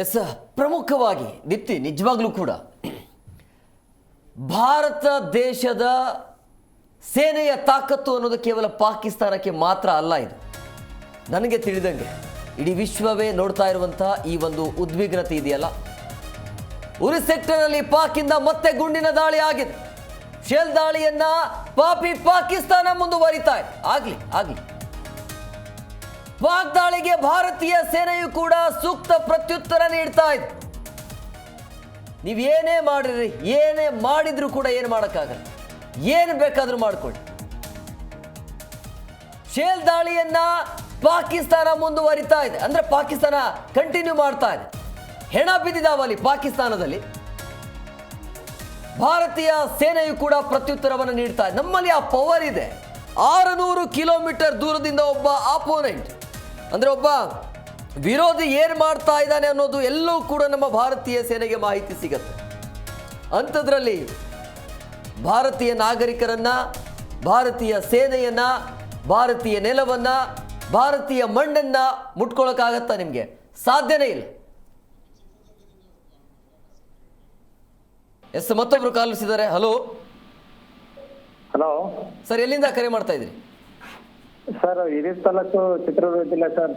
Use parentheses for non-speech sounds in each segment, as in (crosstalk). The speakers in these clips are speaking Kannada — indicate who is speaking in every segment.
Speaker 1: ಎಸ್ ಪ್ರಮುಖವಾಗಿ ದೀಪ್ತಿ ನಿಜವಾಗ್ಲೂ ಕೂಡ, ಭಾರತ ದೇಶದ ಸೇನೆಯ ತಾಕತ್ತು ಅನ್ನೋದು ಕೇವಲ ಪಾಕಿಸ್ತಾನಕ್ಕೆ ಮಾತ್ರ ಅಲ್ಲ ಇದು. ನನಗೆ ತಿಳಿದಂಗೆ, ಇಡೀ ವಿಶ್ವವೇ ನೋಡ್ತಾ ಇರುವಂಥ ಈ ಒಂದು ಉದ್ವಿಗ್ನತೆ ಇದೆಯಲ್ಲ. ಉರಿ ಸೆಕ್ಟರ್ನಲ್ಲಿ ಪಾಕಿಂದ ಮತ್ತೆ ಗುಂಡಿನ ದಾಳಿ ಆಗಿದೆ. ಶೆಲ್ ದಾಳಿಯನ್ನ ಪಾಪಿ ಪಾಕಿಸ್ತಾನ ಮುಂದುವರಿತಾ ಇದೆ. ಆಗ್ಲಿ ಆಗ್ಲಿ. ಪಾಕ್ ದಾಳಿಗೆ ಭಾರತೀಯ ಸೇನೆಯು ಕೂಡ ಸೂಕ್ತ ಪ್ರತ್ಯುತ್ತರ ನೀಡ್ತಾ ಇದೆ. ನೀವೇನೇ ಮಾಡಿರಿ, ಏನೇ ಮಾಡಿದ್ರು ಕೂಡ ಏನು ಮಾಡೋಕ್ಕಾಗಲ್ಲ. ಏನು ಬೇಕಾದರೂ ಮಾಡಿಕೊಳ್ಳಿ. ಶೇಲ್ ದಾಳಿಯನ್ನ ಪಾಕಿಸ್ತಾನ ಮುಂದುವರಿತಾ ಇದೆ. ಅಂದ್ರೆ ಪಾಕಿಸ್ತಾನ ಕಂಟಿನ್ಯೂ ಮಾಡ್ತಾ ಇದೆ. ಹೆಣ ಬಿದ್ದಿದಾವಲ್ಲಿ ಪಾಕಿಸ್ತಾನದಲ್ಲಿ. ಭಾರತೀಯ ಸೇನೆಯು ಕೂಡ ಪ್ರತ್ಯುತ್ತರವನ್ನು ನೀಡ್ತಾ ಇದೆ. ನಮ್ಮಲ್ಲಿ ಆ ಪವರ್ ಇದೆ. ಆರುನೂರು ಕಿಲೋಮೀಟರ್ ದೂರದಿಂದ ಒಬ್ಬ ಆಪೋನೆಂಟ್ ಅಂದ್ರೆ ಒಬ್ಬ ವಿರೋಧಿ ಏನು ಮಾಡ್ತಾ ಇದ್ದಾನೆ ಅನ್ನೋದು ಎಲ್ಲೂ ಕೂಡ ನಮ್ಮ ಭಾರತೀಯ ಸೇನೆಗೆ ಮಾಹಿತಿ ಸಿಗತ್ತೆ. ಅಂಥದ್ರಲ್ಲಿ ಭಾರತೀಯ ನಾಗರಿಕರನ್ನ ಭಾರತೀಯ ಸೇನೆಯನ್ನ ಭಾರತೀಯ ನೆಲವನ್ನ ಭಾರತೀಯ ಮಣ್ಣನ್ನ ಮುಟ್ಕೊಳಕ್ಕಾಗತ್ತಾ ನಿಮಗೆ? ಸಾಧ್ಯನೇ ಇಲ್ಲ. ಎಸ್ ಮತ್ತೊಬ್ರು ಕಾಲಿಸಿದ್ದಾರೆ ಹಲೋ.
Speaker 2: ಹಲೋ.
Speaker 1: ಸರ್ ಎಲ್ಲಿಂದ ಕರೆ ಮಾಡ್ತಾ ಇದ್ರಿ?
Speaker 2: ಸರ್ ಹಿರಿಯ ತಾಲೂಕು ಚಿತ್ರದುರ್ಗ ಜಿಲ್ಲೆ ಸರ್.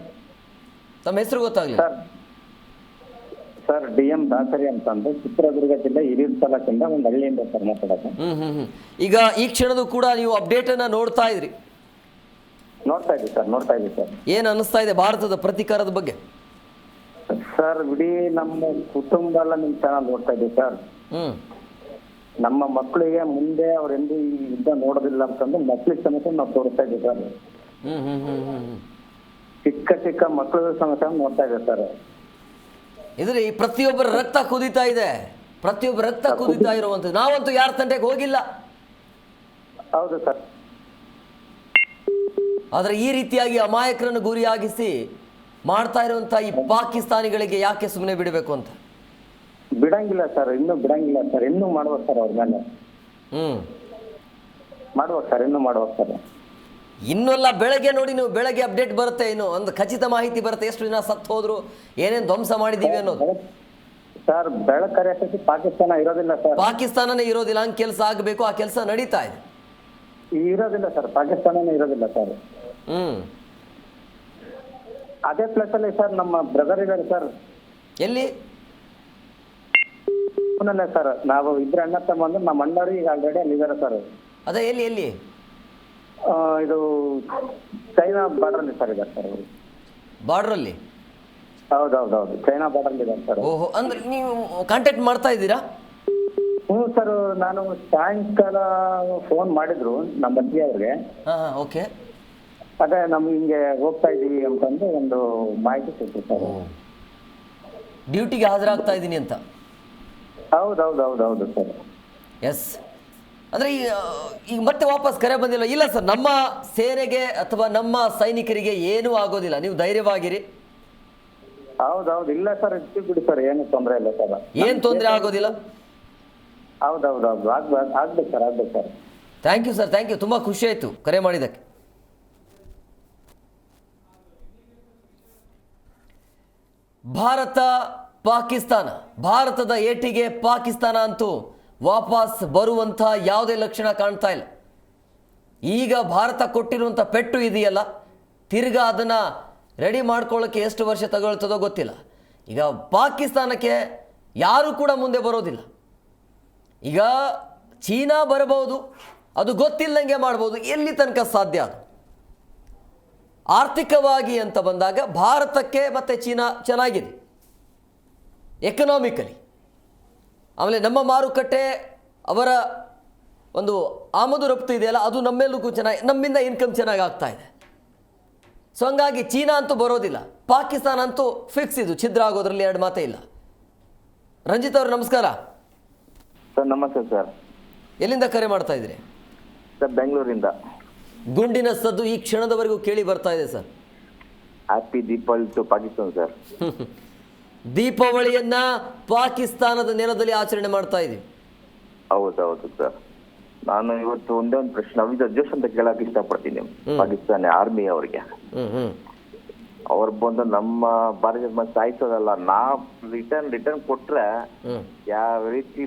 Speaker 1: ತಮ್ಮ ಹೆಸರು ಗೊತ್ತಾಗ್ಲಿಲ್ಲ.
Speaker 2: Sir sir D M Dasari ಅಂತಂದು ಚಿತ್ರದುರ್ಗ ಜಿಲ್ಲೆ ಹಿರಿಯ ತಾಲೂಕಿಂದ ಒಂದು ಹಳ್ಳಿಯಿಂದ ಸರ್ ಮಾತಾಡೋದು
Speaker 1: ಹ್ಮ್ ಹ್ಮ್ ಹ್ಮ್. ಈಗ ಈ ಕ್ಷಣದ ಕೂಡ ನೀವು ಅಪ್ಡೇಟ್ ಅನ್ನ ನೋಡ್ತಾ ಇದ್ರಿ?
Speaker 2: ನೋಡ್ತಾ ಇದ್ದೀವಿ ಸರ್ ನೋಡ್ತಾ ಇದ್ದೀವಿ ಸರ್.
Speaker 1: ಏನ್ ಅನಿಸ್ತಾ ಇದೆ ಭಾರತದ ಪ್ರತೀಕಾರದ ಬಗ್ಗೆ?
Speaker 2: ಸರ್ ಇಡೀ ನಮ್ಮ ಕುಟುಂಬ ಎಲ್ಲ ನಿಮ್ ಚಾನಲ್ ನೋಡ್ತಾ ಇದ್ದೀವಿ ಸರ್.
Speaker 1: ಹ್ಮ್.
Speaker 2: ನಮ್ಮ ಮಕ್ಕಳಿಗೆ ಮುಂದೆ ಅವ್ರೆಂದು ಈ ಯುದ್ಧ ನೋಡೋದಿಲ್ಲ ಅಂತಂದ್ರೆ ಮಕ್ಕಳಿಗೆ ಸಮೇತ ನಾವು ತೋರಿಸ್ತಾ ಇದ್ದೀವಿ ಸರ್. ಚಿಕ್ಕ ಚಿಕ್ಕ ಮಕ್ಕಳ ಸಮೇತ ನೋಡ್ತಾ ಇರ್ತಾರೆ ಸರ್.
Speaker 1: ಇದ್ರಿ ಪ್ರತಿಯೊಬ್ಬರ ರಕ್ತ ಕುದೀತಾ ಇದೆ. ಪ್ರತಿಯೊಬ್ಬರ ರಕ್ತ ಕುದೀತಾ ಇರುವಂಥದ್ದು. ನಾವಂತೂ ಯಾರ ತಂಡೆಗೆ ಹೋಗಿಲ್ಲ.
Speaker 2: ಹೌದು ಸರ್.
Speaker 1: ಆದರೆ ಈ ರೀತಿಯಾಗಿ ಅಮಾಯಕರನ್ನು ಗುರಿಯಾಗಿಸಿ ಮಾಡ್ತಾ ಇರುವಂಥ ಈ ಪಾಕಿಸ್ತಾನಿಗಳಿಗೆ ಯಾಕೆ ಸುಮ್ಮನೆ ಬಿಡಬೇಕು ಅಂತ?
Speaker 2: ಬಿಡಂಗಿಲ್ಲ ಸರ್ ಇನ್ನೂ ಬಿಡಂಗಿಲ್ಲ ಸರ್. ಇನ್ನೂ ಮಾಡ್ಬೇಕು ಸರ್ ಅವ್ರ ಮೇಲೆ.
Speaker 1: ಹ್ಮ್.
Speaker 2: ಮಾಡ್ಬೇಕು ಸರ್ ಇನ್ನೂ ಮಾಡ್ಬೇಕು ಸರ್.
Speaker 1: ಇನ್ನೆಲ್ಲ ಬೆಳಗ್ಗೆ ನೋಡಿ ನೀವು ಬೆಳಗ್ಗೆ ಅಪ್ಡೇಟ್ ಬರುತ್ತೆ ಏನು? ಒಂದು ಖಚಿತ ಮಾಹಿತಿ ಬರುತ್ತೆ. ಎಷ್ಟು ದಿನ ಸತ್ತು ಹೋದ್ರು? ಏನೇನು ಧ್ವಂಸ ಮಾಡಿದೀವಿ ಅನ್ನೋದು?
Speaker 2: ಸರ್ ಬೆಳಕರಿಯಕ್ಕೆ ಪಾಕಿಸ್ತಾನ ಇರೋದಿಲ್ಲ ಸರ್.
Speaker 1: ಪಾಕಿಸ್ತಾನನೇ ಇರೋದಿಲ್ಲ. ಹಂಗೆ ಕೆಲಸ ಆಗಬೇಕು. ಆ ಕೆಲಸ ನಡೀತಾ ಇದೆ.
Speaker 2: ಇರೋದಿಲ್ಲ ಸರ್. ಪಾಕಿಸ್ತಾನನೇ ಇರೋದಿಲ್ಲ ಸರ್.
Speaker 1: ಹ್ಮ್.
Speaker 2: ಅದೇ ಪ್ಲೇಸ್ ಅಲ್ಲಿ ಸರ್ ನಮ್ಮ ಬ್ರದರ್ ಇದ್ದಾರೆ ಸರ್.
Speaker 1: ಎಲ್ಲಿ?
Speaker 2: ಪುನಲ್ಲೇ ಸರ್. ನಾವು ಇಬ್ಬರು ಅಣ್ಣ ತಮ್ಮ ನಮ್ಮ ಅಣ್ಣರು ಈಗ ಆಲ್ರೆಡಿ ಅಲ್ಲಿ ಇದ್ದಾರೆ ಸರ್.
Speaker 1: ಅದೇ ಎಲ್ಲಿ ಎಲ್ಲಿ?
Speaker 2: ಇದು ಚೈನಾ ಬಾರ್ಡರ್ ಅಲ್ಲಿ ಸರ್ ಇದ್ದಾರೆ ಸರ್
Speaker 1: ಬಾರ್ಡ್ರಲ್ಲಿ?
Speaker 2: ಹೌದು ಹೌದು ಹೌದು ಚೈನಾ ಬಾರ್ಡರ್ ಇದ್ದಾರೆ ಸರ್.
Speaker 1: ಓಹೋ ಅಂದ್ರೆ ನೀವು ಕಾಂಟ್ಯಾಕ್ಟ್ ಮಾಡ್ತಾ ಇದ್ದೀರಾ?
Speaker 2: ಹ್ಞೂ ಸರ್ ನಾನು ಸಾಯಂಕಾಲ ಫೋನ್ ಮಾಡಿದ್ರು ನಮ್ಮ ಅಜ್ಜಿ ಅವ್ರಿಗೆ.
Speaker 1: ಹಾಂ ಹಾಂ ಓಕೆ.
Speaker 2: ಅದೇ ನಮ್ಗೆ ಹಿಂಗೆ ಹೋಗ್ತಾ ಇದ್ದೀವಿ ಅಂತಂದು ಒಂದು ಮಾಹಿತಿ ಸಿಕ್ತು ಸರ್.
Speaker 1: ಡ್ಯೂಟಿಗೆ ಹಾಜರಾಗ್ತಾ ಇದ್ದೀನಿ ಅಂತ?
Speaker 2: ಹೌದು ಹೌದು ಹೌದು ಹೌದು ಸರ್.
Speaker 1: ಎಸ್ ಅಂದರೆ ಈಗ ಮತ್ತೆ ವಾಪಸ್ ಕರೆ ಬಂದಿಲ್ಲ. ಇಲ್ಲ ಸರ್ ನಮ್ಮ ಸೇನೆಗೆ ಅಥವಾ ನಮ್ಮ ಸೈನಿಕರಿಗೆ ಏನೂ ಆಗೋದಿಲ್ಲ. ನೀವು ಧೈರ್ಯವಾಗಿರಿ.
Speaker 2: ಹೌದೌದು. ಹೌದು ಇಲ್ಲ ಸರ್ ಬಿಡಿ ಸರ್ ಏನು ತೊಂದರೆ ಇಲ್ಲ ಸರ್.
Speaker 1: ಏನು ತೊಂದರೆ ಆಗೋದಿಲ್ಲ?
Speaker 2: ಹೌದು ಹೌದು ಹೌದು ಆಗ್ಬೇಕು ಆಗ್ಬೇಕು ಸರ್ ಆಗ್ಬೇಕು sir.
Speaker 1: Thank you sir thank you ತುಂಬ ಖುಷಿ ಆಯಿತು ಕರೆ ಮಾಡಿದ್ದಕ್ಕೆ. ಭಾರತ ಪಾಕಿಸ್ತಾನ. ಭಾರತದ ಏಟಿಗೆ ಪಾಕಿಸ್ತಾನ ಅಂತೂ ವಾಪಸ್ ಬರುವಂಥ ಯಾವುದೇ ಲಕ್ಷಣ ಕಾಣ್ತಾ ಇಲ್ಲ. ಈಗ ಭಾರತ ಕೊಟ್ಟಿರುವಂಥ ಪೆಟ್ಟು ಇದೆಯಲ್ಲ, ತಿರ್ಗಾ ಅದನ್ನು ರೆಡಿ ಮಾಡ್ಕೊಳ್ಳೋಕ್ಕೆ ಎಷ್ಟು ವರ್ಷ ತಗೊಳ್ತದೋ ಗೊತ್ತಿಲ್ಲ. ಈಗ ಪಾಕಿಸ್ತಾನಕ್ಕೆ ಯಾರೂ ಕೂಡ ಮುಂದೆ ಬರೋದಿಲ್ಲ. ಈಗ ಚೀನಾ ಬರಬಹುದು, ಅದು ಗೊತ್ತಿಲ್ಲಂಗೆ ಮಾಡ್ಬೋದು, ಎಲ್ಲಿ ತನಕ ಸಾಧ್ಯ ಅದು? ಆರ್ಥಿಕವಾಗಿ ಅಂತ ಬಂದಾಗ ಭಾರತಕ್ಕೆ ಮತ್ತು ಚೀನಾ ಚೆನ್ನಾಗಿದೆ. ಎಕನಾಮಿಕಲಿ ಆಮೇಲೆ ನಮ್ಮ ಮಾರುಕಟ್ಟೆ ಅವರ ಒಂದು ಆಮದು ರಫ್ತು ಇದೆಯಲ್ಲ ಅದು ನಮ್ಮೆಲ್ಲಕ್ಕೂ ಚೆನ್ನಾಗಿ ನಮ್ಮಿಂದ ಇನ್ಕಮ್ ಚೆನ್ನಾಗಿ ಆಗ್ತಾ ಇದೆ. ಸೊ ಹಂಗಾಗಿ ಚೀನಾ ಅಂತೂ ಬರೋದಿಲ್ಲ ಪಾಕಿಸ್ತಾನ ಅಂತೂ ಫಿಕ್ಸ್ ಇದು ಛಿದ್ರ ಆಗೋದ್ರಲ್ಲಿ ಎರಡು ಮಾತೇ ಇಲ್ಲ. ರಂಜಿತ್ ಅವರು ನಮಸ್ಕಾರ.
Speaker 2: ಸರ್ ನಮಸ್ತೆ ಸರ್.
Speaker 1: ಎಲ್ಲಿಂದ ಕರೆ ಮಾಡ್ತಾ ಇದ್ರಿ?
Speaker 2: ಸರ್ ಬೆಂಗಳೂರಿಂದ.
Speaker 1: ಗುಂಡಿನ ಸದ್ದು ಈ ಕ್ಷಣದವರೆಗೂ ಕೇಳಿ ಬರ್ತಾ ಇದೆ sir.
Speaker 2: Happy Deepavali to Pakistan sir
Speaker 1: ದೀಪಾವಳಿಯನ್ನ ಪಾಕಿಸ್ತಾನದ ನೆಲದಲ್ಲಿ ಆಚರಣೆ ಮಾಡ್ತಾ ಇದೀವಿ
Speaker 2: ಹೌದೌದು ಹೌದು ಸರ್. ನಾನು ಇವತ್ತು ಒಂದೇ ಒಂದು ಪ್ರಶ್ನೆ ಅವಿದ ಜೋಶ್ ಅಂತ ಕೇಳಕ್ ಇಷ್ಟಪಡ್ತೀನಿ ಪಾಕಿಸ್ತಾನ ಆರ್ಮಿ ಅವರಿಗೆ.
Speaker 3: ಅವ್ರ ಬಂದು ನಮ್ಮ ಭಾರತ ಮೇಲೆ ಸಾಯಿಸೋದಲ್ಲ ನಾ ರಿಟರ್ನ್ ರಿಟರ್ನ್ ಕೊಟ್ರೆ ಯಾವ ರೀತಿ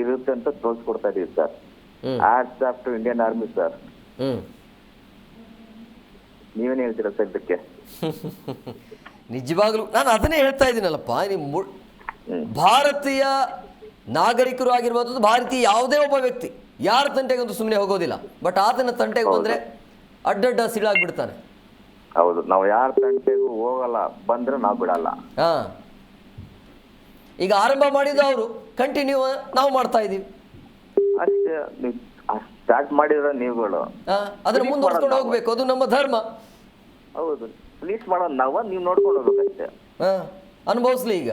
Speaker 3: ಇರುತ್ತೆ ಅಂತ ತೋರಿಸ್ಕೊಡ್ತಾ ಇದೀವಿ sir.
Speaker 1: Hats
Speaker 3: hats off to Indian army sir. ನೀವೇನ್ ಹೇಳ್ತೀರಾ ಸರ್ ಇದಕ್ಕೆ? (laughs)
Speaker 1: ನಿಜವಾಗ್ಲೂ ನಾನು ಅದನ್ನೇ ಹೇಳ್ತಾ ಇದ್ದೀನಲ್ಲಪ್ಪ ನಿಮ್ಮ ಮು- ಭಾರತೀಯ ನಾಗರಿಕರು ಆಗಿರ್ಬೋದು ಭಾರತೀಯ ಯಾವುದೇ ಒಬ್ಬ ವ್ಯಕ್ತಿ ಯಾರ ತಂಟೆಗಂತೂ ಸುಮ್ಮನೆ ಹೋಗೋದಿಲ್ಲ. ಬಟ್ ಆತನ ತಂಟೆಗೆ ಬಂದ್ರೆ ಅಡ್ಡಡ್ಡ ಸಿಳಾಗ್ಬಿಡ್ತಾನೆ.
Speaker 3: ಹೌದು ನಾವು ಯಾರ ತಂಟೆಗೂ ಹೋಗಲ್ಲ ಬಂದ್ರೆ ನಾವು ಬಿಡಲ್ಲ.
Speaker 1: ಹಾ. ಈಗ ಆರಂಭ ಮಾಡಿದ್ದು ಅವರು ಕಂಟಿನ್ಯೂ ನಾವು ಮಾಡ್ತಾ ಇದೀವಿ
Speaker 3: ಅಷ್ಟೇ ನೀವು ಸ್ಟಾರ್ಟ್ ಮಾಡಿದ್ರೆ ನೀವುಗಳು.
Speaker 1: ಅದನ್ನ ಮುಂದುವರ್ಸ್ಕೊಂಡು ಹೋಗ್ಬೇಕು ಅದು ನಮ್ಮ ಧರ್ಮ.
Speaker 3: ಹೌದು. ಪ್ಲೀಸ್ ಮಾಡೋ ನಾವ ನೀವು ನೋಡ್ಕೊಂಡು ಹೋಗ್ಬೇಕಷ್ಟೇ.
Speaker 1: ಹಾ ಅನುಭವಿಸ್ಲಿ ಈಗ.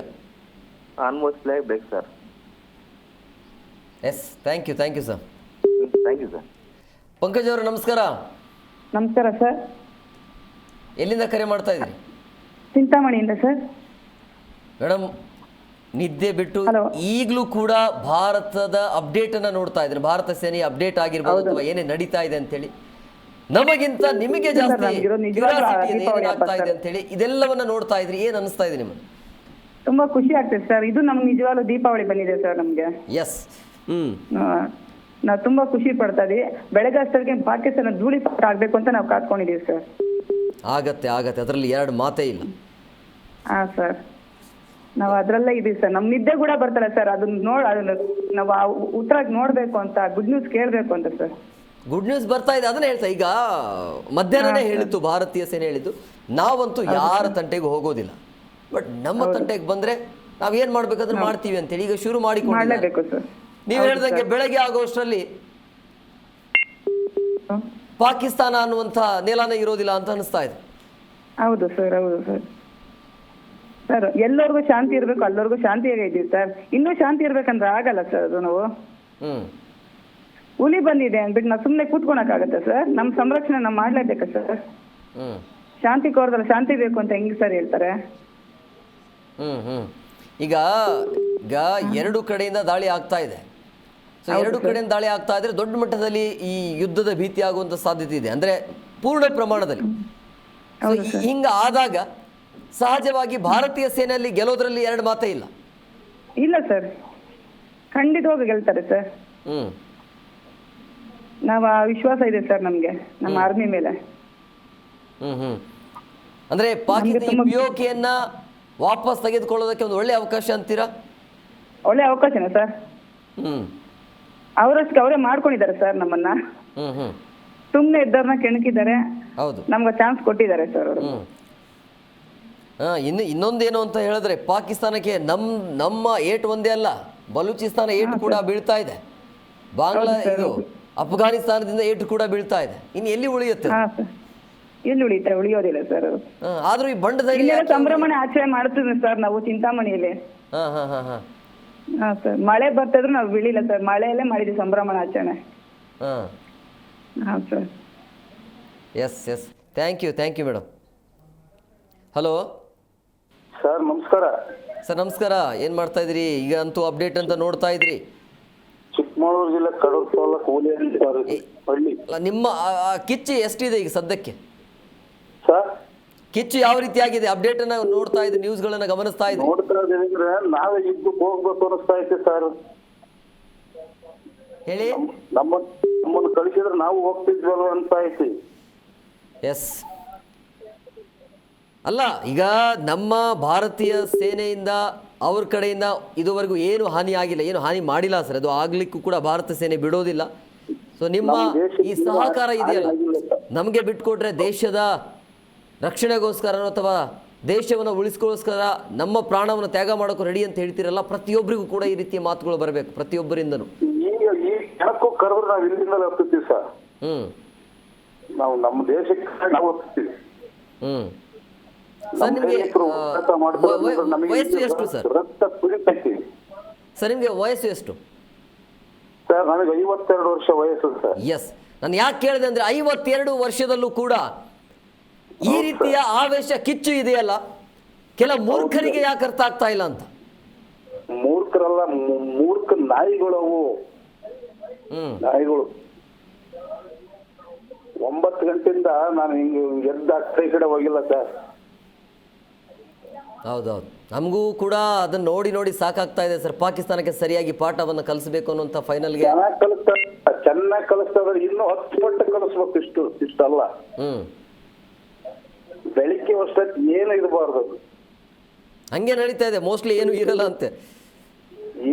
Speaker 3: ಅನ್ಭವಿಸ್ಲೇಬೇಕು sir.
Speaker 1: Yes thank you thank you sir
Speaker 3: thank you sir
Speaker 1: Pankaj ಅವರು ನಮಸ್ಕಾರ.
Speaker 4: ನಮಸ್ಕಾರ ಸರ್
Speaker 1: ಎಲ್ಲಿಂದ ಕರೆ ಮಾಡ್ತಾ ಇದ್ದೀರಿ
Speaker 4: ಚಿಂತಾಮಣಿಯಿಂದ ಸರ್
Speaker 1: ಮೇಡಮ್ ನಿದ್ದೆ ಬಿಟ್ಟು
Speaker 4: Hello.
Speaker 1: ಈಗಲೂ ಕೂಡ ಭಾರತದ ಅಪ್ಡೇಟ್ ಅನ್ನ ನೋಡ್ತಾ ಇದ್ರೆ. ಭಾರತ ಸೇನೆ ಅಪ್ಡೇಟ್ ಆಗಿರ್ಬೋದು ಅಥವಾ ಏನೇ ನಡೀತಾ ಇದೆ ಅಂತೇಳಿ. ನಮಗಿಂತ ನಿಮಗೆ ಜಾಸ್ತಿ ಆಗ್ತಾ ಇದೆ. ಅಂತೇಳಿ ಇದೆಲ್ಲವನ್ನ ನೋಡ್ತಾ ಇದ್ರಿ. ಏನ್ ಅನಿಸ್ತಾ ಇದೆ ನಿಮಗೆ?
Speaker 4: ತುಂಬಾ ಖುಷಿ ಆಗ್ತದೆ ಸರ್. ಇದು ನಮ್ಗೆ ನಿಜವಾಗ್ಲೂ ದೀಪಾವಳಿ ಬಂದಿದೆ ಸರ್ ನಮ್ಗೆ.
Speaker 1: Yes hmm.
Speaker 4: ನಾವು ತುಂಬಾ ಖುಷಿ ಪಡ್ತಾ ಇದೀವಿ. ಬೆಳಗ್ಗೆ ಅಷ್ಟೊತ್ತಿಗೆ ಪಾಕಿಸ್ತಾನ ಧೂಳಿ ಪಾಠ ಆಗ್ಬೇಕು ಅಂತ ನಾವು ಕಾದ್ಕೊಂಡಿದೀವಿ ಸರ್.
Speaker 1: ಆಗತ್ತೆ ಆಗತ್ತೆ. ಅದರಲ್ಲಿ ಎರಡು ಮಾತೇ ಇಲ್ಲ.
Speaker 4: ಹಾ ಸರ್. ನಾವು ಅದ್ರಲ್ಲೇ ಇದೀವಿ ಸರ್. ನಮ್ ನಿದ್ದೆ ಕೂಡ ಬರ್ತಾರೆ ಸರ್. ಅದನ್ನ ನೋಡ್ ಅದನ್ನ ನಾವು ಉತ್ತರ ನೋಡ್ಬೇಕು ಅಂತ ಗುಡ್ ನ್ಯೂಸ್ ಕೇಳ್ಬೇಕು ಅಂತ ಸರ್.
Speaker 1: ಗುಡ್ ನ್ಯೂಸ್ ಬರ್ತಾ ಇದೆ ಅದನ್ನ ಹೇಳ್ತಾ ಈಗ ಮಧ್ಯಾಹ್ನನೇ ಹೇಳಿತ್ತು ಭಾರತೀಯ ಸೇನೆ ಹೇಳಿದ್ದು. ನಾವಂತೂ ಯಾರ ತಂಟೆಗೂ ಹೋಗೋದಿಲ್ಲ. ಬಟ್ ನಮ್ಮ ತಂಟೆಗೆ ಬಂದ್ರೆ ನಾವ್ ಏನ್ ಮಾಡ್ಬೇಕಾದ್ರೆ ಮಾಡ್ತೀವಿ ಅಂತೇಳಿ ಈಗ ಶುರು ಮಾಡಿಕೊಂಡಿದ್ದಾರೆ
Speaker 4: ನೀವ್ ಸರ್.
Speaker 1: ನೀವು ಹೇಳ್ದಂಗೆ ಬೆಳಗ್ಗೆ ಆಗೋಷ್ಟರಲ್ಲಿ ಪಾಕಿಸ್ತಾನ ಅನ್ನುವಂತ ನೆಲನೇ ಇರೋದಿಲ್ಲ ಅಂತ ಅನಿಸ್ತಾ ಇದೆ.
Speaker 4: ಹೌದು ಸರ್ ಹೌದು ಸರ್. ಸರ್ ಎಲ್ಲರಿಗೂ ಶಾಂತಿ ಇರಬೇಕು ಎಲ್ಲರಿಗೂ ಶಾಂತಿಯಾಗಿ ಇದ್ದೀವಿ ಸರ್. ಇನ್ನೂ ಶಾಂತಿ ಇರ್ಬೇಕಂದ್ರೆ ಆಗಲ್ಲ ಸರ್ ಅದು ನಾವು.
Speaker 1: ಹ್ಮ್.
Speaker 4: ಹುಲಿ ಬಂದಿದೆ ಅಂದ್ಬಿಟ್ಟು ನಾವು ಸುಮ್ಮನೆ ಕೂತ್ಕೊಳಕ್ಕಾಗತ್ತೆ ಸರ್? ನಮ್ಮ ಸಂರಕ್ಷಣೆ ನಾವು ಮಾಡ್ಲೇಬೇಕಾ ಸರ್?
Speaker 1: ಹ್ಮ್.
Speaker 4: ಶಾಂತಿ ಕೋರದಲ್ಲ ಶಾಂತಿ ಬೇಕು ಅಂತ ಹೆಂಗ್ ಸರ್ ಹೇಳ್ತಾರೆ?
Speaker 1: ಹ್ಮ್ ಹ್ಮ್. ಈಗ ಈಗ ಎರಡು ಕಡೆಯಿಂದ ದಾಳಿ ಆಗ್ತಾ ಇದೆ. ಸೊ ಎರಡು ಕಡೆಯಿಂದ ದಾಳಿ ಆಗ್ತಾ ಇದ್ರೆ ದೊಡ್ಡ ಮಟ್ಟದಲ್ಲಿ ಈ ಯುದ್ಧದ ಭೀತಿ ಆಗುವಂತ ಸಾಧ್ಯತೆ ಇದೆ. ಅಂದ್ರೆ ಪೂರ್ಣ ಪ್ರಮಾಣದಲ್ಲಿ. ಹಿಂಗ ಆದಾಗ ಸಹಜವಾಗಿ ಭಾರತೀಯ ಸೇನೆಯಲ್ಲಿ ಗೆಲ್ಲೋದ್ರಲ್ಲಿ ಎರಡು ಮಾತೇ ಇಲ್ಲ.
Speaker 4: ಇಲ್ಲ ಸರ್. ಖಂಡಿತವಾಗಿ ಗೆಲ್ತಾರೆ ಸರ್.
Speaker 1: ಹ್ಮ್.
Speaker 4: ನಾವು ಆ ವಿಶ್ವಾಸ ಇದೆ ಸರ್ ನಮ್ಗೆ ನಮ್ಮ ಆರ್ಮಿ ಮೇಲೆ.
Speaker 1: ಹ್ಮ್ ಹ್ಮ್. ಅಂದ್ರೆ ಪಾಕಿಸ್ತಾನ ವಾಪಸ್ ತೆಗೆದುಕೊಳ್ಳೋದಕ್ಕೆ ಒಂದು ಒಳ್ಳೆ ಅವಕಾಶ ಅಂತೀರಾ?
Speaker 4: ಒಳ್ಳೆ ಅವಕಾಶನ ಸರ್.
Speaker 1: ಹ್ಮ್.
Speaker 4: ಅವರಷ್ಟು ಅವರೇ ಮಾಡ್ಕೊಂಡಿದ್ದಾರೆ ಸರ್ ನಮ್ಮನ್ನ.
Speaker 1: ಹ್ಮ್ ಹ್ಮ್.
Speaker 4: ಸುಮ್ಮನೆ ಇದ್ದವ್ರನ್ನ ಕೆಣಕಿದ್ದಾರೆ.
Speaker 1: ಹೌದು.
Speaker 4: ನಮ್ಗೆ ಚಾನ್ಸ್ ಕೊಟ್ಟಿದ್ದಾರೆ ಸರ್ ಅವರು.
Speaker 1: ಹ್ಮ್. ಇನ್ನು ಇನ್ನೊಂದೇನು ಅಂತ ಹೇಳಿದ್ರೆ ಪಾಕಿಸ್ತಾನಕ್ಕೆ ನಮ್ ನಮ್ಮ ಏಟ್ ಒಂದೇ ಅಲ್ಲ ಬಲೂಚಿಸ್ತಾನ ಏಟ್ ಕೂಡ ಬೀಳ್ತಾ ಇದೆ. ಬಾಂಗ್ಲಾ ಇದು ಅಫ್ಘಾನಿಸ್ತಾನದಿಂದ ಏಟು ಕೂಡ ಬೀಳ್ತಾ ಇದೆ. ಇನ್ನು ಎಲ್ಲಿ ಉಳಿಯುತ್ತೆ?
Speaker 4: ಹಾ ಸರ್. ಎಲ್ಲಿ ಉಳಿತಾರೆ? ಉಳಿಯೋದಿಲ್ಲ ಸರ್. ಅದು
Speaker 1: ಹಾ, ಆದ್ರೂ ಈ ಬಂಡ ಧೈರ್ಯ
Speaker 4: ಇಲ್ಲೆಲ್ಲ ಸಂಭ್ರಮಣೆ ಆಚರಣೆ ಮಾಡ್ತೀವಿ ಸರ್ ನಾವು ಚಿಂತಾಮಣಿಯಲ್ಲಿ.
Speaker 1: ಹಾ ಹಾ ಹಾ ಹಾ.
Speaker 4: ಹಾ ಸರ್. ಮಳೆ ಬರ್ತಿದ್ರು ನಾವು ಬೀಳಿಲ್ಲ ಸರ್. ಮಳೆಯಲ್ಲೇ ಮಾಡಿದ್ವಿ ಸಂಭ್ರಮಣ ಆಚರಣೆ.
Speaker 1: ಹಾ.
Speaker 4: ಹಾ sir.
Speaker 1: Yes yes thank you thank you madam hello
Speaker 5: sir ನಮಸ್ಕಾರ.
Speaker 1: ಸರ್ ನಮಸ್ಕಾರ. ಏನು ಮಾಡ್ತಾ ಇದ್ರಿ ಈಗ ಅಂತೂ ಅಪ್ಡೇಟ್ ಅಂತ ನೋಡ್ತಾ ಇದ್ರಿ.
Speaker 5: ಚಿಕ್ಕಮಗಳೂರು ಜಿಲ್ಲೆ ಕಡೂರು ತಾಲೂಕು ಸರ್ ಹಳ್ಳಿ.
Speaker 1: ನಿಮ್ಮ ಕಿಚ್ಚು ಎಷ್ಟಿದೆ ಈಗ ಸದ್ಯಕ್ಕೆ?
Speaker 5: ಸರ್?
Speaker 1: ಕಿಚ್ಚು ಯಾವ ರೀತಿಯಾಗಿದೆ? ಅಪ್ಡೇಟ್ ಅನ್ನ ನೋಡ್ತಾ ನ್ಯೂಸ್ ನ್ಯೂಸ್ಗಳನ್ನ ಗಮನಿಸ್ತಾ ಇದ್ದೀವಿ
Speaker 5: ನೋಡ್ತಾ ಇದೀವಿ ಅಂದ್ರೆ ನಾವೇ ಇದ್ದು ಹೋಗ್ಬೇಕು ಅನಿಸ್ತಾ ಐತೆ ಸರ್.
Speaker 1: ಹೇಳಿ.
Speaker 5: ನಮ್ಮ ನಮ್ಮನ್ನು ಕಳಿಸಿದ್ರೆ ನಾವು ಹೋಗ್ತಿದ್ವಲ್ವ ಅಂತ ಐತಿ.
Speaker 1: ಎಸ್. ಅಲ್ಲ ಈಗ ನಮ್ಮ ಭಾರತೀಯ ಸೇನೆಯಿಂದ ಅವ್ರ ಕಡೆಯಿಂದ ಇದುವರೆಗೂ ಏನು ಹಾನಿ ಆಗಿಲ್ಲ ಏನು ಹಾನಿ ಮಾಡಿಲ್ಲ ಸರ್. ಅದು ಆಗ್ಲಿಕ್ಕೂ ಕೂಡ ಭಾರತ ಸೇನೆ ಬಿಡೋದಿಲ್ಲ. ಸೊ ನಿಮ್ಮ ಈ ಸಹಕಾರ ಇದೆಯಲ್ಲ ನಮಗೆ ಬಿಟ್ಕೊಟ್ರೆ ದೇಶದ ರಕ್ಷಣೆಗೋಸ್ಕರ ಅಥವಾ ದೇಶವನ್ನು ಉಳಿಸ್ಕೋಸ್ಕರ ನಮ್ಮ ಪ್ರಾಣವನ್ನು ತ್ಯಾಗ ಮಾಡೋಕೆ ರೆಡಿ ಅಂತ ಹೇಳ್ತೀರಲ್ಲ ಪ್ರತಿಯೊಬ್ಬರಿಗೂ ಕೂಡ ಈ ರೀತಿಯ ಮಾತುಗಳು ಬರಬೇಕು ಪ್ರತಿಯೊಬ್ಬರಿಂದನೂ.
Speaker 5: ಹ್ಮ್ ಈ ಜನಕ್ಕೂ ಕರೆದ್ರೆ ನಾವು ಇಲ್ಲಿಂದಲೇ ಹೋಗ್ತಿರ್ತೀವಿ ಸರ್.
Speaker 1: ಹ್ಞೂ
Speaker 5: ನಾವು ನಮ್ಮ ದೇಶಕ್ಕೆ ನಾವು ಹೋಗ್ತಿರ್ತೀವಿ
Speaker 1: ಹ್ಞೂ ಸರ್ ನಿಮಗೆ ವಯಸ್ಸು ಎಷ್ಟು ಸರ್?
Speaker 5: ರಕ್ತ
Speaker 1: ಸರ್ ನಿಮಗೆ ವಯಸ್ಸು ಎಷ್ಟು?
Speaker 5: ಸರ್ ನನಗೆ ಐವತ್ತೆರಡು ವರ್ಷ ವಯಸ್ಸು ಸರ್.
Speaker 1: ಎಸ್. ನಾನು ಯಾಕೆ ಕೇಳಿದೆ ಅಂದ್ರೆ ಐವತ್ತೆರಡು ವರ್ಷದಲ್ಲೂ ಕೂಡ ಈ ರೀತಿಯ ಆವೇಶ ಕಿಚ್ಚು ಇದೆಯಲ್ಲ? ಕೆಲ ಮೂರ್ಖರಿಗೆ ಯಾಕೆ ಅರ್ಥ ಆಗ್ತಾ ಇಲ್ಲ ಅಂತ?
Speaker 5: ಮೂರ್ಖರಲ್ಲ ಮೂರ್ಖ ನಾಯಿಗಳು ಅವು
Speaker 1: ಹ್ಮ್.
Speaker 5: ನಾಯಿಗಳು. ಒಂಬತ್ತು ಗಂಟೆಯಿಂದ ನಾನು ಹಿಂಗೆ ಎದ್ದ ಕೈ ಕಡೆ ಹೋಗಿಲ್ಲ ಸರ್.
Speaker 1: ಹೌದೌದು. ನಮಗೂ ಕೂಡ ಅದನ್ನ ನೋಡಿ ನೋಡಿ ಸಾಕಾಗ್ತಾ ಇದೆ ಸರ್. ಪಾಕಿಸ್ತಾನಕ್ಕೆ ಸರಿಯಾಗಿ ಪಾಠವನ್ನು ಕಲಿಸಬೇಕು ಅನ್ನುವಂಥ ಫೈನಲ್ಗೆ
Speaker 5: ಚೆನ್ನಾಗಿ ಕಲಿಸ್ತಾ ಚೆನ್ನಾಗಿ ಕಲಿಸ್ತಾ ಇನ್ನೂ ಹತ್ತು ಪಟ್ಟು ಕಲಿಸ್ಬೇಕು ಇಷ್ಟು ಇಷ್ಟಲ್ಲ.
Speaker 1: ಹ್ಮ್.
Speaker 5: ಬೆಳಿಗ್ಗೆ ಅಷ್ಟೊತ್ತು ಏನು ಇರಬಾರ್ದು ಅದು.
Speaker 1: ಹಂಗೆ ನಡೀತಾ ಇದೆ. ಮೋಸ್ಟ್ಲಿ ಏನು ಇರಲ್ಲ ಅಂತೆ.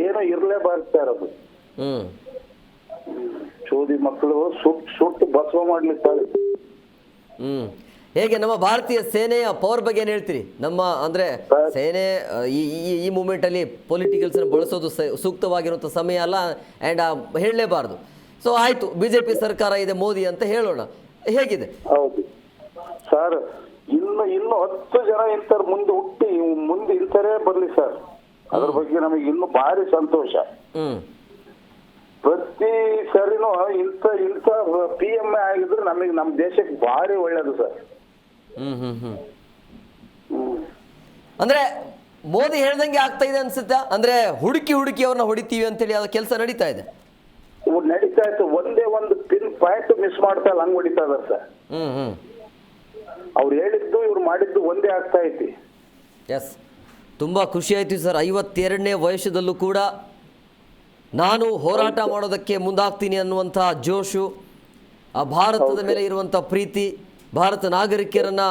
Speaker 5: ಏನು ಇರಲೇಬಾರ್ದು ಸರ್ ಇರೋದು.
Speaker 1: ಹ್ಮ್.
Speaker 5: ಚೋದಿ ಮಕ್ಕಳು ಸುಟ್ಟು ಸುಟ್ಟು ಬಸವ ಮಾಡ್ಲಿಕ್ಕೆ
Speaker 1: ಹ್ಮ್. ಹೇಗೆ ನಮ್ಮ ಭಾರತೀಯ ಸೇನೆಯ ಪವರ್ ಬಗ್ಗೆ ಏನು ಹೇಳ್ತೀರಿ? ನಮ್ಮ ಅಂದ್ರೆ ಸೇನೆ ಈ ಈ ಈ ಮೂಮೆಂಟಲ್ಲಿ ಪೊಲಿಟಿಕಲ್ಸ್ ಬಳಸೋದು ಸೂಕ್ತವಾಗಿರುವಂತ ಸಮಯ ಅಲ್ಲ ಅಂಡ್ ಹೇಳಲೇಬಾರದು. ಸೊ ಆಯ್ತು ಬಿಜೆಪಿ ಸರ್ಕಾರ ಇದೆ ಮೋದಿ ಅಂತ ಹೇಳೋಣ. ಹೇಗಿದೆ?
Speaker 5: ಹೌದು. ಸರ್ ಇನ್ನು ಇನ್ನು ಹತ್ತು ಜನ ಇರ್ತಾರೆ ಮುಂದೆ ಹುಟ್ಟಿ ಮುಂದೆ ಇರ್ತಾರೆ ಬರ್ಲಿ ಸರ್ ಅದ್ರ ಬಗ್ಗೆ ನಮಗೆ ಇನ್ನು ಭಾರಿ ಸಂತೋಷ.
Speaker 1: ಹ್ಮ್.
Speaker 5: ಪ್ರತಿ ಸರಿನೂ ಇಂಥ ಇಂಥ ಪಿ ಎಂ ಎ ಆಗಿದ್ರೆ ನಮಗೆ ನಮ್ಮ ದೇಶಕ್ಕೆ ಭಾರಿ ಒಳ್ಳೇದು ಸರ್
Speaker 1: ಹ್ಮ್ ಹ್ಮ್ ಹ್ಮ್. ಅಂದ್ರೆ ಮೋದಿ ಹೇಳ್ದಂಗೆ ಆಗ್ತಾ ಇದೆ ಅನ್ಸುತ್ತಾ? ಅಂದ್ರೆ ಹುಡುಕಿ ಹುಡುಕಿ ಅವ್ರನ್ನ ಹೊಡಿತೀವಿ ಅಂತೇಳಿ ಅದ ಕೆಲಸ ನಡೀತಾ ಇದೆ?
Speaker 5: ನಡೀತಾ ಇತ್ತು. ಒಂದೇ ಒಂದು ಪಿನ್ ಪಾಯಿಂಟ್ ಮಿಸ್ ಮಾಡ್ತಾ ಇಲ್ಲ ಹಂಗ್ ಹೊಡಿತಾ ಇದಾರೆ ಸರ್.
Speaker 1: ಹ್ಮ್ ಹ್ಮ್.
Speaker 5: ಅವ್ರು ಹೇಳಿದ್ದು ಇವ್ರು ಮಾಡಿದ್ದು ಒಂದೇ ಆಗ್ತಾ ಐತಿ.
Speaker 1: ಎಸ್ ತುಂಬ ಖುಷಿ ಆಯಿತು ಸರ್. ಐವತ್ತೆರಡನೇ ವಯಸ್ಸದಲ್ಲೂ ಕೂಡ ನಾನು ಹೋರಾಟ ಮಾಡೋದಕ್ಕೆ ಮುಂದಾಗ್ತೀನಿ ಅನ್ನುವಂಥ ಜೋಶು ಆ ಭಾರತದ ಮೇಲೆ ಇರುವಂಥ ಪ್ರೀತಿ ಭಾರತ ನಾಗರಿಕರನ್ನು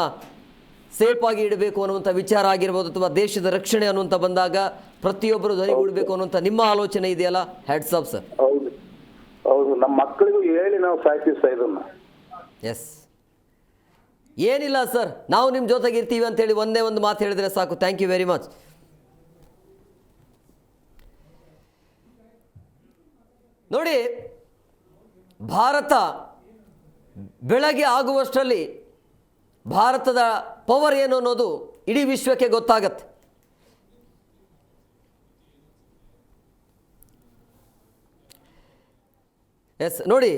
Speaker 1: ಸೇಫಾಗಿ ಇಡಬೇಕು ಅನ್ನುವಂಥ ವಿಚಾರ ಆಗಿರ್ಬೋದು ಅಥವಾ ದೇಶದ ರಕ್ಷಣೆ ಅನ್ನುವಂಥ ಬಂದಾಗ ಪ್ರತಿಯೊಬ್ಬರು ಧ್ವನಿಗೂಡಬೇಕು ಅನ್ನುವಂಥ ನಿಮ್ಮ ಆಲೋಚನೆ ಇದೆಯಲ್ಲ? ಹ್ಯಾಟ್ಸ್ ಆಫ್ ಸರ್
Speaker 5: ಹೌದು. ಹೌದು. ನಮ್ಮ ಮಕ್ಕಳಿಗೂ ಹೇಳಿ ನಾವು ಸಾಕಿಸ್ತಾ ಇದನ್ನ.
Speaker 1: ಎಸ್ ಏನಿಲ್ಲ ಸರ್ ನಾವು ನಿಮ್ಮ ಜೊತೆಗೆ ಇರ್ತೀವಿ ಅಂತೇಳಿ ಒಂದೇ ಒಂದು ಮಾತು ಹೇಳಿದರೆ ಸಾಕು. ಥ್ಯಾಂಕ್ ಯು ವೆರಿ ಮಚ್ ನೋಡಿ ಭಾರತ ಬೆಳಗ್ಗೆ ಆಗುವಷ್ಟರಲ್ಲಿ ಭಾರತದ ಪವರ್ ಏನು ಅನ್ನೋದು ಇಡೀ ವಿಶ್ವಕ್ಕೆ ಗೊತ್ತಾಗತ್ತೆ. ಎಸ್, ನೋಡಿ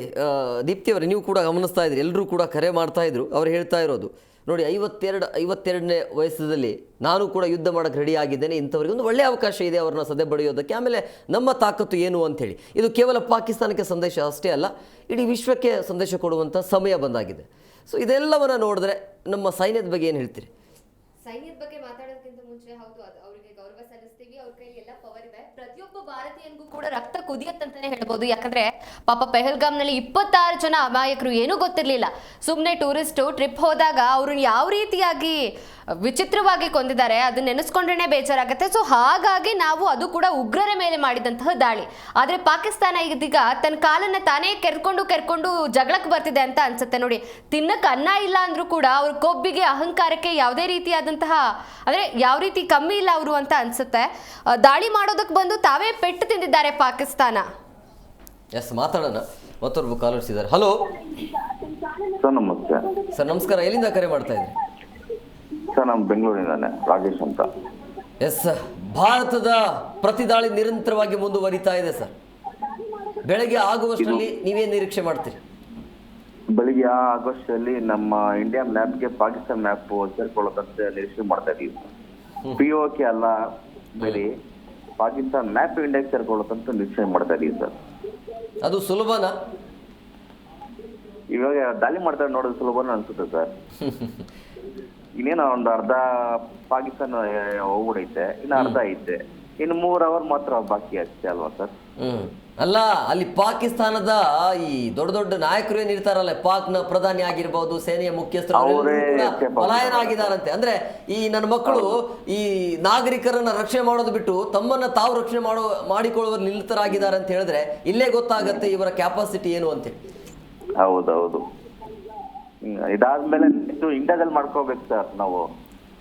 Speaker 1: ದೀಪ್ತಿಯವರು, ನೀವು ಕೂಡ ಗಮನಿಸ್ತಾ ಇದ್ರಿ ಎಲ್ಲರೂ ಕೂಡ ಕರೆ ಮಾಡ್ತಾ ಇದ್ರು, ಅವ್ರು ಹೇಳ್ತಾ ಇರೋದು. ನೋಡಿ, ಐವತ್ತೆರಡು, ಐವತ್ತೆರಡನೇ ವಯಸ್ಸದಲ್ಲಿ ನಾನು ಕೂಡ ಯುದ್ಧ ಮಾಡೋಕ್ಕೆ ರೆಡಿ ಆಗಿದ್ದೇನೆ, ಇಂಥವ್ರಿಗೆ ಒಂದು ಒಳ್ಳೆಯ ಅವಕಾಶ ಇದೆ ಅವ್ರನ್ನ ಸದೆ ಬಡಿಯೋದಕ್ಕೆ. ಆಮೇಲೆ ನಮ್ಮ ತಾಕತ್ತು ಏನು ಅಂಥೇಳಿ, ಇದು ಕೇವಲ ಪಾಕಿಸ್ತಾನಕ್ಕೆ ಸಂದೇಶ ಅಷ್ಟೇ ಅಲ್ಲ, ಇಡೀ ವಿಶ್ವಕ್ಕೆ ಸಂದೇಶ ಕೊಡುವಂಥ ಸಮಯ ಬಂದಾಗಿದೆ. ಸೊ ಇದೆಲ್ಲವನ್ನು ನೋಡಿದ್ರೆ ನಮ್ಮ ಸೈನ್ಯದ ಬಗ್ಗೆ ಏನು ಹೇಳ್ತೀರಿ?
Speaker 6: ಸೈನ್ಯದ ಬಗ್ಗೆ ಮಾತಾಡೋದಕ್ಕಿಂತ ಮುಂಚೆ, ಹೌದು ಅದು ಅವರಿಗೆ ಗೌರವ ಸಲ್ಲಿಸ್ತೀವಿ ಅವ್ರ ಕೈಲಿ ಎಲ್ಲ ಪವರ್ ಇದೆ ಪ್ರತಿಯೊಬ್ಬ ಭಾರತೀಯನಿಗೂ ಕೂಡ ರಕ್ತ ಕುದಿಯತ್ತಂತಾನೆ ಹೇಳ್ಬೋದು. ಯಾಕಂದ್ರೆ ಪಾಪ ಪೆಹಲ್ಗಾಮ್ನಲ್ಲಿ ಇಪ್ಪತ್ತಾರು ಜನ ಅಮಾಯಕರು ಏನೂ ಗೊತ್ತಿರ್ಲಿಲ್ಲ. ಸುಮ್ಮನೆ ಟೂರಿಸ್ಟ್ ಟ್ರಿಪ್ ಹೋದಾಗ ಅವ್ರನ್ನ ಯಾವ ರೀತಿಯಾಗಿ ವಿಚಿತ್ರವಾಗಿ ಕೊಂದಿದ್ದಾರೆ ಅದನ್ನ ನೆನೆಸ್ಕೊಂಡ್ರೇನೆ ಬೇಜಾರಾಗುತ್ತೆ. ಸೊ ಹಾಗಾಗಿ ನಾವು ಅದು ಕೂಡ ಉಗ್ರರ ಮೇಲೆ ಮಾಡಿದಂತಹ ದಾಳಿ. ಆದ್ರೆ ಪಾಕಿಸ್ತಾನ ಇದೀಗ ತನ್ನ ಕಾಲನ್ನ ತಾನೇ ಕೆರ್ಕೊಂಡು ಕೆರ್ಕೊಂಡು ಜಗಳಕ್ಕೆ ಬರ್ತಿದೆ ಅಂತ ಅನ್ಸುತ್ತೆ ನೋಡಿ. ತಿನ್ನಕ್ಕೆ ಅನ್ನ ಇಲ್ಲ ಅಂದ್ರೂ ಕೂಡ ಅವ್ರ ಕೊಬ್ಬಿಗೆ ಅಹಂಕಾರಕ್ಕೆ ಯಾವುದೇ ರೀತಿಯಾದಂತಹ, ಅಂದ್ರೆ ಯಾವ ರೀತಿ ಕಮ್ಮಿ ಇಲ್ಲ ಅವರು ಅಂತ ಅನ್ಸುತ್ತೆ. ದಾಳಿ ಮಾಡೋದಕ್ಕೆ ಬಂದು ತಾವೇ ಪೆಟ್ಟು ತಿಂದಿದ್ದಾರೆ ಪಾಕಿಸ್ತಾನ.
Speaker 1: ಎಸ್ ಮಾತಾಡೋಣ. ಮತ್ತೊಬ್ಬರು ಕಾಲರ್ಸ್ ಇದ್ದಾರೆ ಹಲೋ
Speaker 3: ಸರ್ ನಮಸ್ತೆ.
Speaker 1: ಸರ್ ನಮಸ್ಕಾರ. ಎಲ್ಲಿಂದ ಕರೆ ಮಾಡ್ತಾ ಇದ್ದೀರಿ
Speaker 3: ಸರ್ ನಾನು ಬೆಂಗಳೂರಿನಾನೆ ರಾಜೇಶ್ ಅಂತ.
Speaker 1: ಎಸ್ ಸರ್ ಭಾರತದ ಪ್ರತಿದಾಳಿ ನಿರಂತರವಾಗಿ ಮುಂದುವರಿತಾ ಇದೆ ಸರ್ ಬೆಳಗ್ಗೆ ಆಗುವಷ್ಟರಲ್ಲಿ ನೀವೇನು ನಿರೀಕ್ಷೆ ಮಾಡ್ತೀರಿ?
Speaker 3: ಬೆಳಿಗ್ಗೆ ಆಗುವಷ್ಟರಲ್ಲಿ ನಮ್ಮ ಇಂಡಿಯಾ ಮ್ಯಾಪ್ಗೆ ಪಾಕಿಸ್ತಾನ ಮ್ಯಾಪ್ ಸೇರ್ಕೊಳ್ಳೋದಂತ ನಿರೀಕ್ಷೆ ಮಾಡ್ತಾ ಇದೀವಿ ಪಿ ಕೆ ಅಲ್ಲ ಬರೀ ಪಾಕಿಸ್ತಾನ ಮ್ಯಾಪ್ ಇಂಡೆಕ್ಸ್ ಸೇರ್ಕೊಳ್ಳೋದಂತ ನಿಶ್ಚಯ ಮಾಡ್ತಾ ಇದೀವಿ ಸರ್.
Speaker 1: ಅದು ಸುಲಭನಾ?
Speaker 3: ಇವಾಗ ದಾಳಿ ಮಾಡ್ತಾ ನೋಡೋದು ಸುಲಭನ ಅನ್ಸುತ್ತೆ ಸರ್. (laughs) ಇನ್ನೇನು ಒಂದು ಅರ್ಧ ಪಾಕಿಸ್ತಾನ ಹೋಗ್ಬಿಡೈತೆ ಇನ್ನು ಅರ್ಧ ಐತೆ. ಇನ್ನು ಮೂರ್ ಅವರ್ ಮಾತ್ರ ಬಾಕಿ ಅಷ್ಟೇ ಅಲ್ವಾ ಸರ್?
Speaker 1: ಅಲ್ಲ ಅಲ್ಲಿ ಪಾಕಿಸ್ತಾನದ ಈ ದೊಡ್ಡ ದೊಡ್ಡ ನಾಯಕರು ಏನ್ ಇರ್ತಾರಲ್ಲ ನ ಪ್ರಧಾನಿ ಆಗಿರ್ಬೋದು ಸೇನೆಯ ಮುಖ್ಯಸ್ಥರು ಪಲಾಯನ ಆಗಿದಾರಂತೆ ಅಂದ್ರೆ ಈ ನನ್ನ ಮಕ್ಕಳು ಈ ನಾಗರಿಕರನ್ನ ರಕ್ಷಣೆ ಮಾಡೋದು ಬಿಟ್ಟು ತಮ್ಮನ್ನ ತಾವು ರಕ್ಷಣೆ ಮಾಡೋ ಮಾಡಿಕೊಳ್ಳುವ ನಿಲಿತರಾಗಿದ್ದಾರೆ ಅಂತ ಹೇಳಿದ್ರೆ ಇಲ್ಲೇ ಗೊತ್ತಾಗತ್ತೆ ಇವರ ಕ್ಯಾಪಾಸಿಟಿ ಏನು ಅಂತ
Speaker 3: ಹೌದೌದು. ಇದಾದ್ಮೇಲೆ ಇದು ಇಂಡಿಯಾದಲ್ಲಿ ಮಾಡ್ಕೋಬೇಕು ಸರ್ ನಾವು.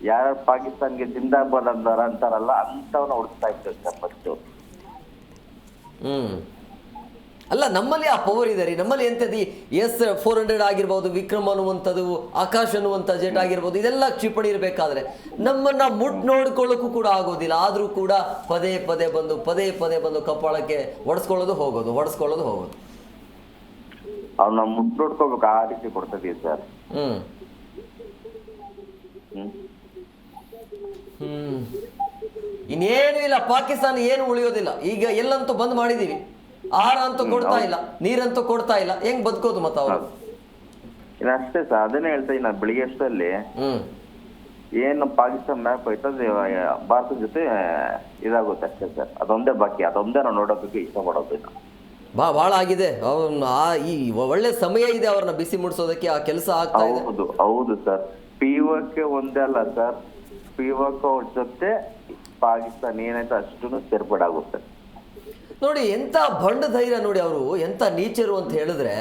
Speaker 3: ಯಾರು ಪಾಕಿಸ್ತಾನ್ಗೆ ಜಿಂದಾಬಾದ್ ಅಂತಾರಲ್ಲ ಅಂತವನ್ನ ಹುಡುಕ್ತಾ ಇರ್ತೇವೆ ಸರ್ ಫಸ್ಟ್
Speaker 1: ಹ್ಮ್. ಅಲ್ಲ ನಮ್ಮಲ್ಲಿ ಆ ಪವರ್ ಇದೆ ರೀ. ನಮ್ಮಲ್ಲಿ ಎಂಥದ್ದು ಎಸ್ ಫೋರ್ ಹಂಡ್ರೆಡ್ ಆಗಿರ್ಬೋದು ವಿಕ್ರಮ್ ಅನ್ನುವಂಥದ್ದು ಆಕಾಶ್ ಅನ್ನುವಂಥ ಜೆಟ್ ಆಗಿರ್ಬೋದು ಇದೆಲ್ಲ ಕ್ಷಿಪಣಿ ಇರಬೇಕಾದ್ರೆ ನಮ್ಮನ್ನ ಮುಟ್ ನೋಡ್ಕೊಳ್ಳೋಕ್ಕೂ ಕೂಡ ಆಗೋದಿಲ್ಲ. ಆದರೂ ಕೂಡ ಪದೇ ಪದೇ ಬಂದು ಪದೇ ಪದೇ ಬಂದು ಕಪಾಳಕ್ಕೆ ಹೊಡೆಸ್ಕೊಳ್ಳೋದು ಹೋಗೋದು ಹೊಡೆಸ್ಕೊಳ್ಳೋದು ಹೋಗೋದು.
Speaker 3: ಅವ್ನ ಮುಟ್ ನೋಡ್ಕೋಬೇಕು ಆ ರೀತಿ ಕೊಡ್ತದೆ ಸರ್.
Speaker 1: ಹ್ಞೂ
Speaker 3: ಹ್ಮ್.
Speaker 1: ಹ್ಮ್. ಇನ್ನೇನು ಇಲ್ಲ ಪಾಕಿಸ್ತಾನ ಏನು ಉಳಿಯೋದಿಲ್ಲ. ಈಗ ಎಲ್ಲಂತೂ ಬಂದ್ ಮಾಡಿದೀವಿ. ಆಹಾರ ಅಂತೂ ಕೊಡ್ತಾ ಇಲ್ಲ ನೀರಂತೂ ಕೊಡ್ತಾ ಇಲ್ಲ. ಹೆಂಗ್ ಬದುಕೋದು ಮತ್ತ ಅವರು?
Speaker 3: ಅಷ್ಟೇ ಸರ್. ಅದನ್ನೇ ಹೇಳ್ತಾ ಇದ್ದೀನಿ. ಬೆಳಿಗ್ಗೆ ಅಷ್ಟರಲ್ಲಿ
Speaker 1: ಹ್ಮ್.
Speaker 3: ಏನು ಪಾಕಿಸ್ತಾನ ಮ್ಯಾಪ್ ಐತದ ಭಾರತದ ಜೊತೆ ಇದಾಗುತ್ತೆ ಅಷ್ಟೇ ಸರ್. ಅದೊಂದೇ ಬಾಕಿ. ಅದೊಂದೇ ನಾವು ನೋಡೋದಕ್ಕೆ ಇಷ್ಟಪಡೋದು.
Speaker 1: ಬಾ ಭಾಳ ಆಗಿದೆ. ಅವ್ನ ಆ ಈ ಒಳ್ಳೆ ಸಮಯ ಇದೆ ಅವ್ರನ್ನ ಬಿಸಿ ಮುಡಿಸೋದಕ್ಕೆ. ಆ ಕೆಲಸ ಆಗ್ತಾ ಇದೆ.
Speaker 3: ಹೌದು ಹೌದು ಸರ್. ಪಿ ಒಂದೇ ಅಲ್ಲ ಸರ್. ಪಿ ಅವ್ರ ಜೊತೆ ಪಾಕಿಸ್ತಾನ ಏನಾಯ್ತು ಅಷ್ಟು ಸೇರ್ಪಡಾಗುತ್ತೆ.
Speaker 1: ನೋಡಿ ಎಂತ ಬಂಡ ಧೈರ್ಯ ನೋಡಿ ಅವರು ಎಂತ ನೀಚರು ಅಂತ ಹೇಳಿದ್ರೆ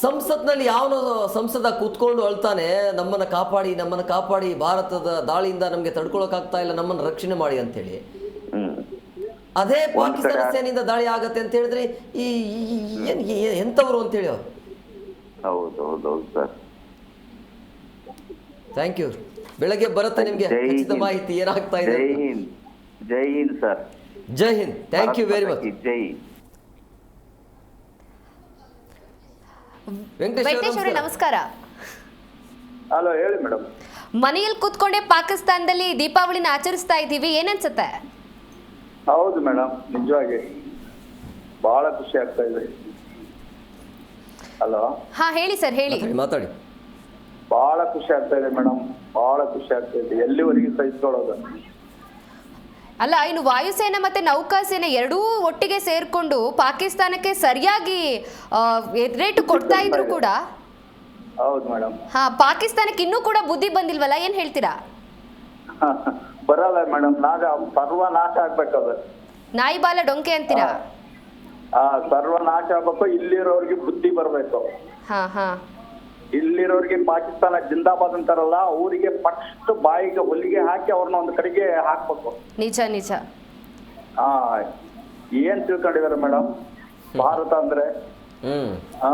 Speaker 1: ಸಂಸತ್ನಲ್ಲಿ ಯಾವನೋ ಸಂಸದ ಕೂತ್ಕೊಂಡು ಅಳ್ತಾನೆ ನಮ್ಮನ್ನ ಕಾಪಾಡಿ ನಮ್ಮನ್ನ ಕಾಪಾಡಿ ಭಾರತದ ದಾಳಿಯಿಂದ ನಮಗೆ ತಡ್ಕೊಳಕ್ಕಾಗ್ತಾ ಇಲ್ಲ ನಮ್ಮನ್ನ ರಕ್ಷಣೆ ಮಾಡಿ ಅಂತೇಳಿ.
Speaker 3: ಹ್ಮ್.
Speaker 1: ಅದೇ ಪಾಕಿಸ್ತಾನ ಸೇನೆಯಿಂದ ದಾಳಿ ಆಗತ್ತೆ ಅಂತ ಹೇಳಿದ್ರೆ ಈ ಎಂತವರು ಅಂತೇಳಿ ಅವ್ರು.
Speaker 3: ಹೌದು ಹೌದು ಸರ್.
Speaker 1: Thank you. ಬೆಳಗ್ಗೆ ಬರುತ್ತೆ ನಿಮ್ಗೆ. ಖಚಿತ ಮಾಹಿತಿ ಏನಾಗ್ತಾ ಇದೆ
Speaker 3: ಜೈ. ಹಿಂದ್. ಜೈ ಹಿಂದ್ ಸರ್.
Speaker 1: ಜೈ Hind. Thank you very much
Speaker 3: ಜೈ
Speaker 1: ವೆಂಕಟೇಶ್ ಅವರೇ ನಮಸ್ಕಾರ.
Speaker 7: ಹಲೋ ಹೇಳಿ ಮೇಡಮ್.
Speaker 6: ಮನೆಯಲ್ಲಿ ಕೂತ್ಕೊಂಡೇ ಪಾಕಿಸ್ತಾನದಲ್ಲಿ ದೀಪಾವಳಿನ ಆಚರಿಸ್ತಾ ಇದ್ದೀವಿ. ಏನನ್ಸುತ್ತೆ?
Speaker 7: ಹೌದು ಮೇಡಮ್ ನಿಜವಾಗಿ. ಬಹಳ ಖುಷಿ ಆಗ್ತಾ ಇದೆ. ಹಲೋ?
Speaker 6: ಹಾ ಹೇಳಿ ಸರ್ ಹೇಳಿ.
Speaker 1: ಮಾತಾಡಿ.
Speaker 7: ಬಹಳ ಖುಷಿ ಆಗ್ತಾ ಇದೆ ಮೇಡಮ್ ಬಹಳ ಖುಷಿ ಆಗ್ತಾ ಇದೆ. ಎಲ್ಲಿವರೆಗೆ ಸಹಿಸ್ಕೊಳ್ಳೋದು?
Speaker 6: ಅಲ್ಲ ಇನ್ನು ವಾಯುಸೇನೆ ಮತ್ತೆ ನೌಕಾಸೇನೆ ಎರಡೂ ಒಟ್ಟಿಗೆ ಸೇರ್ಕೊಂಡು ಪಾಕಿಸ್ತಾನಕ್ಕೆ ಸರಿಯಾಗಿ ರೇಟ್ ಕೊಡ್ತಾ ಇದ್ರು ಕೂಡ?
Speaker 7: ಹೌದು ಮೇಡಮ್.
Speaker 6: ಹಾ ಪಾಕಿಸ್ತಾನಕ್ಕೆ ಇನ್ನೂ ಕೂಡ ಬುದ್ಧಿ ಬಂದಿಲ್ವಲ್ಲ ಏನ್ ಹೇಳ್ತೀರಾ?
Speaker 7: ಬರಲ್ಲ ಮೇಡಮ್ ನಾಗ ಸರ್ವನಾಶ ಅದು.
Speaker 6: ನಾಯಿ ಬಾಲ ಡೊಂಕೆ ಅಂತೀರಾ?
Speaker 7: ಆ ಸರ್ವನಾಶ ಆಗ್ಬೇಕು ಇಲ್ಲಿರೋರಿಗೆ ಬುದ್ಧಿ ಬರ್ಬೇಕು.
Speaker 6: ಹಾ ಹಾ.
Speaker 7: ಇಲ್ಲಿರೋರ್ಗೆ ಪಾಕಿಸ್ತಾನ ಜಿಂದಾಬಾದ್ ಅಂತಾರಲ್ಲ ಅವರಿಗೆ ಫಸ್ಟ್ ಬಾಯಿಗೆ ಹೊಲಿಗೆ ಹಾಕಿ ಅವ್ರನ್ನ ಒಂದು ಕಡೆಗೆ ಹಾಕ್ಬೇಕು.
Speaker 6: ನಿಜ ನಿಜ.
Speaker 7: ಆ ಏನ್ ತಿಳ್ಕೊಂಡಿದಾರೆ ಮೇಡಮ್ ಭಾರತ ಅಂದ್ರೆ?
Speaker 1: ಹ್ಮ್.
Speaker 7: ಆ?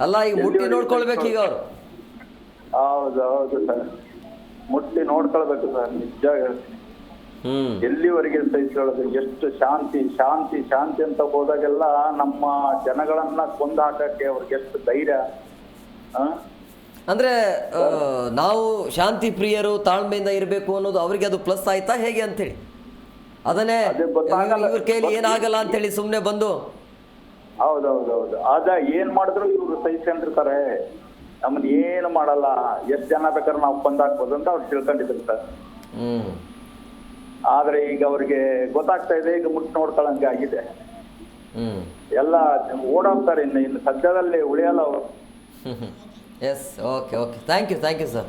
Speaker 1: ಅಲ್ಲ ಈಗ ಮುಟ್ಟಿ ನೋಡ್ಕೊಳ್ಬೇಕು ಈಗ ಅವರು.
Speaker 7: ಹೌದು ಹೌದು ಸರ್. ಮುಟ್ಟಿ ನೋಡ್ಕೊಳ್ಬೇಕು ಸರ್ ನಿಜ ಹೇಳ್ತೀನಿ.
Speaker 1: ಹ್ಮ್.
Speaker 7: ಎಲ್ಲಿವರೆಗೆ ಸಹಿಸ್ಕೊಳ್ಳೋದು ಎಷ್ಟು ಶಾಂತಿ ಶಾಂತಿ ಶಾಂತಿ ಅಂತ ಹೋದಾಗೆಲ್ಲ ನಮ್ಮ ಜನಗಳನ್ನ ಕೊಂದಾಟಕ್ಕೆ ಹಾಕಕ್ಕೆ ಅವ್ರಿಗೆ ಎಷ್ಟು ಧೈರ್ಯ?
Speaker 1: ಅಂದ್ರೆ ನಾವು ಶಾಂತಿ ಪ್ರಿಯರು ತಾಳ್ಮೆಯಿಂದ ಇರಬೇಕು ಅನ್ನೋದು ಅವರಿಗೆ ಅದು ಪ್ಲಸ್ ಆಯ್ತಾ ಹೇಗೆ ಅಂತೇಳಿ? ಅದನ್ನೇ. ಇವ್ರ ಕೈಲಿ ಏನಾಗಲ್ಲ ಅಂತೇಳಿ ಸುಮ್ಮನೆ ಬಂದು.
Speaker 7: ಹೌದೌದೌದು. ಅದ ಏನ್ ಮಾಡಿದ್ರು ಇವ್ರು ಸಹಿಸ್ಕೊಂಡಿರ್ತಾರೆ ನಮ್ಮನ್ನ ಏನು ಮಾಡಲ್ಲ. ಎಷ್ಟ್ ಜನ ಬೇಕಾದ್ರೆ ನಾವು ಬಂದ್ ಹಾಕ್ಬೋದು ಅಂತ ಅವ್ರು ತಿಳ್ಕೊಂಡಿದ್ರು ಸರ್. ಆದ್ರೆ ಈಗ ಅವ್ರಿಗೆ ಗೊತ್ತಾಗ್ತಾ ಇದೆ ಈಗ ಮುಟ್ಟು ನೋಡ್ಕೊಳ್ಳಂಗೆ ಆಗಿದೆ. ಎಲ್ಲ ಓಡೋಗ್ತಾರೆ ಇನ್ನು ಇನ್ನು ಸದ್ಯದಲ್ಲಿ ಉಳಿಯಲ್ಲ ಅವರು.
Speaker 1: Yes okay okay thank you thank you sir